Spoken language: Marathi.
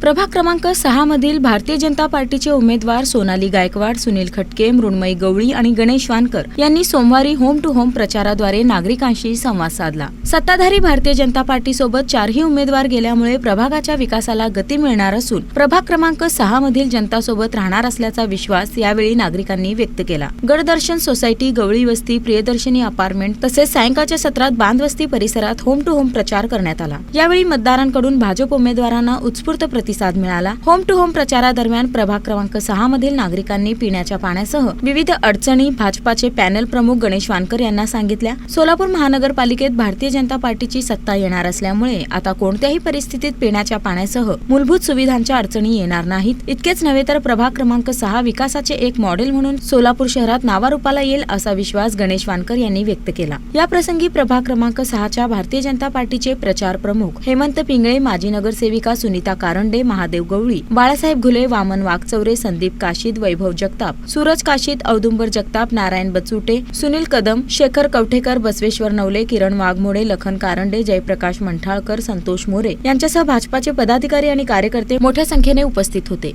प्रभाग क्रमांक सहा मधील भारतीय जनता पार्टीचे उमेदवार सोनाली गायकवाड सुनील खटके मृण्मयी गवळी आणि गणेश वानकर यांनी सोमवारी होम टू होम प्रचाराद्वारे नागरिकांशी संवाद साधला. सत्ताधारी भारतीय जनता पार्टी सोबत चारही उमेदवार गेल्यामुळे प्रभागाच्या विकासाला गती मिळणार असून प्रभाग क्रमांक सहा मधील जनतासोबत राहणार असल्याचा विश्वास यावेळी नागरिकांनी व्यक्त केला. गडदर्शन सोसायटी गवळी वस्ती प्रियदर्शनी अपार्टमेंट तसेच सायंकाळच्या सत्रात बांधवस्ती परिसरात होम टू होम प्रचार करण्यात आला. यावेळी मतदारांकडून भाजप उमेदवारांना उत्स्फूर्त प्रति प्रतिसाद मिळाला. होम टू होम प्रचारादरम्यान प्रभाग क्रमांक सहा मधील नागरिकांनी पिण्याच्या पाण्यासह विविध अडचणी भाजपाचे पॅनल प्रमुख गणेश वानकर यांना सांगितल्या. सोलापूर महानगरपालिकेत भारतीय जनता पार्टीची सत्ता येणार असल्यामुळे आता कोणत्याही परिस्थितीत पिण्याच्या पाण्यासह मूलभूत सुविधांच्या अडचणी येणार नाहीत. इतकेच नव्हे तर प्रभाग क्रमांक सहा विकासाचे एक मॉडेल म्हणून सोलापूर शहरात नावारूपाला येईल असा विश्वास गणेश वानकर यांनी व्यक्त केला. या प्रसंगी प्रभाग क्रमांक सहाच्या भारतीय जनता पार्टीचे प्रचार प्रमुख हेमंत पिंगळे माजी नगरसेविका सुनीता कारंडे महादेव गवळी बाळासाहेब घुले वामन वाघचौरे संदीप काशीद वैभव जगताप सूरज काशीद औदुंबर जगताप नारायण बचुटे सुनील कदम शेखर कवठेकर बसवेश्वर नवले किरण वाघमोडे लखन कारंडे जयप्रकाश मंठाळकर संतोष मोरे यांच्यासह भाजपाचे पदाधिकारी आणि कार्यकर्ते मोठ्या संख्येने उपस्थित होते.